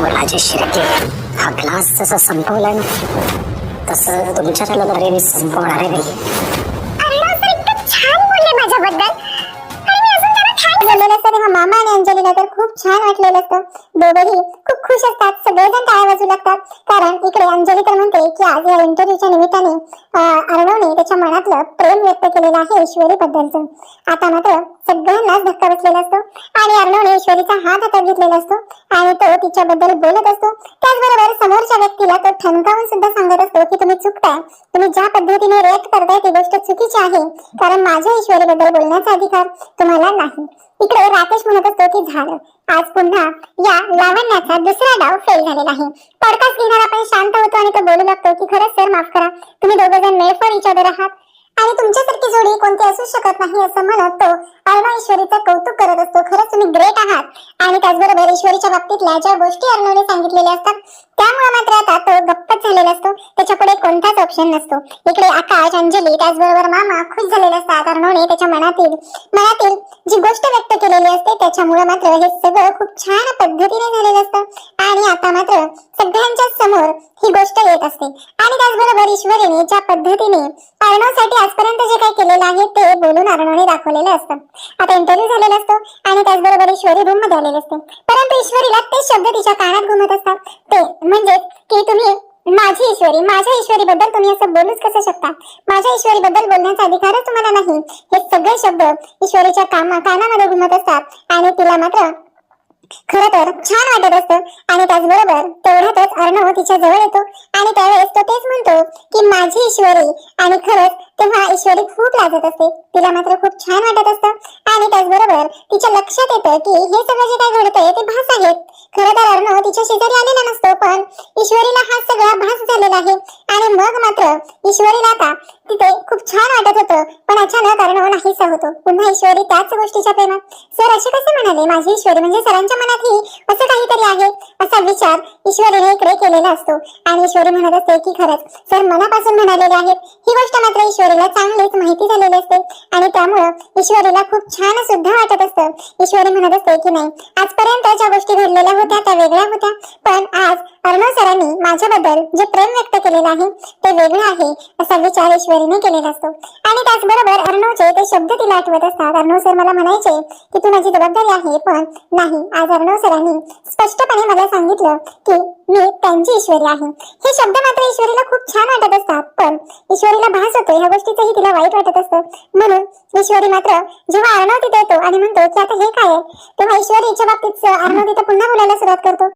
मुलाचे शिरके. हा ग्लास जसा संपवलाय ना तस तुमच्या संपवणार आहे बाई छान बोलले माझ्याबद्दल. मामा आणि अंजलीला तर खूप छान वाटलेलं असतं. दोघेही खूप खुश असतात. सगळेजण टाळ्या वाजू लागतात. कारण इकडे अंजली तर म्हणते की आज या इंटरव्ह्यूच्या निमित्ताने अर्णवने त्याच्या मनातलं प्रेम व्यक्त केलेलं आहे ईश्वरी बद्दलचं आता मात्र सगळ्यांनाच धक्का बसलेला असतो आणि अर्णवने ईश्वरीचा हात हातात घेतलेला असतो आणि तो तिच्याबद्दल बोलत असतो. त्याचबरोबर समोरच्या व्यक्तीला तो ठणकावून सुद्धा सांगत असतो की तुम्ही चुकताय. तुम्ही ज्या पद्धतीने रिएक्ट करताय ती गोष्ट चुकीची आहे. कारण माझ्या ईश्वरीबद्दल बोलण्याचा अधिकार तुम्हाला नाही. इकडे राकेश म्हणत असतो की झालं. आज पुन्हा या लावण्याचा दुसरा डाव फेल झालेला आहे. पॉडकास्ट घेणारा पण शांत होतो आणि तो बोलू लागतो की खरंच सर माफ करा. तुम्ही दोघे जण मेड फॉर इच अदर आहात. आणि तुमच्यासारखी जोडी कोणती असू शकत नाही असं म्हणत तो अल्वा ईश्वरीचं कौतुक करत असतो. खरंच तुम्ही ग्रेट आहात. आणि त्याचबरोबर ईश्वरीच्या बाबतीतल्या ज्या गोष्टी अर्णवने सांगितलेल्या असतात त्यामुळे मात्र आता तो गप्पच झालेला असतो. ऑप्शन नसतो. इकडे आकाश अंजली त्याचबरोबर मामा खुश झालेले असतात. अर्णवने त्याच्या मनातील मनातील जी गोष्ट व्यक्त केलेली असते त्याच्यामुळे मात्र हे सगळं खूप छान पद्धतीने झालेलं असतं. आणि आता मात्र सगळ्यांच्या समोर ही गोष्ट येत असते. आणि त्याचबरोबर ईश्वरीने ज्या पद्धतीने अर्णवसाठी आजपर्यंत जे काही केलेलं आहे ते बोलून अर्णवने दाखवलेलं असतं. आता इंटरव्ह्यू झालेला असतो आणि त्याचबरोबर ईश्वरी रूममध्ये आलेले असते. परंतु ईश्वरीला ते शब्द तिच्या कानात घुमत असतात. ते म्हणजे की तुम्ही माझी ईश्वरी माझ्या ईश्वरी बद्दल तुम्ही असं बोलूच कसं शकता? माझ्या ईश्वरी बद्दल बोलण्याचा अधिकारच तुम्हाला नाही. हे सगळे शब्द ईश्वरीच्या कामा कानामध्ये घुमत असतात आणि तिला मात्र खर तर छान वाटत असतं. आणि त्याचबरोबर तेवढ्यातच अर्णव तिच्या जवळ येतो आणि त्यावेळेस तो तेच म्हणतो की माझी ईश्वरी. आणि खरंच तेव्हा ईश्वरी खूप लाजत असते. तिला मात्र खूप छान वाटत असतं. आणि त्याचबरोबर तिच्या लक्षात येतं की हे सगळं जे काय घडतंय ते भास आहेत. खरं तर अर्णव हो, तिच्या शेजारी आलेला नसतो पण ईश्वरीला हा सगळा भास झालेला आहे. आणि मग मात्र ईश्वरीला आता तिथे खूप छान वाटत होतं पण अचानक अर्णव हो, नाहीसा होतो. पुन्हा ईश्वरी त्याच गोष्टीच्या प्रेमात सर असे कसे म्हणाले? माझी ईश्वरी म्हणजे सरांच्या मनातही असं काहीतरी आहे असा विचार ईश्वरीने इकडे केलेला असतो. आणि ईश्वरी म्हणत असते की खरंच सर मनापासून म्हणालेले आहेत. ही गोष्ट मात्र ईश्वरीला चांगलीच माहिती झालेली असते. आणि त्यामुळं ईश्वरीला खूप छान सुद्धा वाटत असतं. ईश्वरी म्हणत असते की नाही आजपर्यंत ज्या गोष्टी घडलेल्या होत्या त्या वेगळ्या होत्या. पण आज अर्णव सरांनी माझ्याबद्दल जे प्रेम व्यक्त केलेलं आहे ते वेगळं आहे असा विचार ईश्वरीने केलेला असतो. आणि त्याचबरोबर अर्णवचे ते शब्द तिला आठवत असतात. अर्णव सर मला म्हणायचे की तू माझी जबाबदारी आहे पण नाही. आज अर्णव सरांनी स्पष्टपणे मला सांगितलं की मी त्यांची ईश्वरी आहे. हे शब्द मात्र ईश्वरीला खूप छान वाटत असतात. पण ईश्वरीला भास होतो ह्या गोष्टीचंही तिला वाईट वाटत असतं. म्हणून ईश्वरी मात्र जेव्हा अर्णव तिथे येतो आणि म्हणतो की आता हे काय आहे तेव्हा ईश्वरीच्या बाबतीत अर्णव तिथे पुन्हा बोलायला सुरुवात करतो.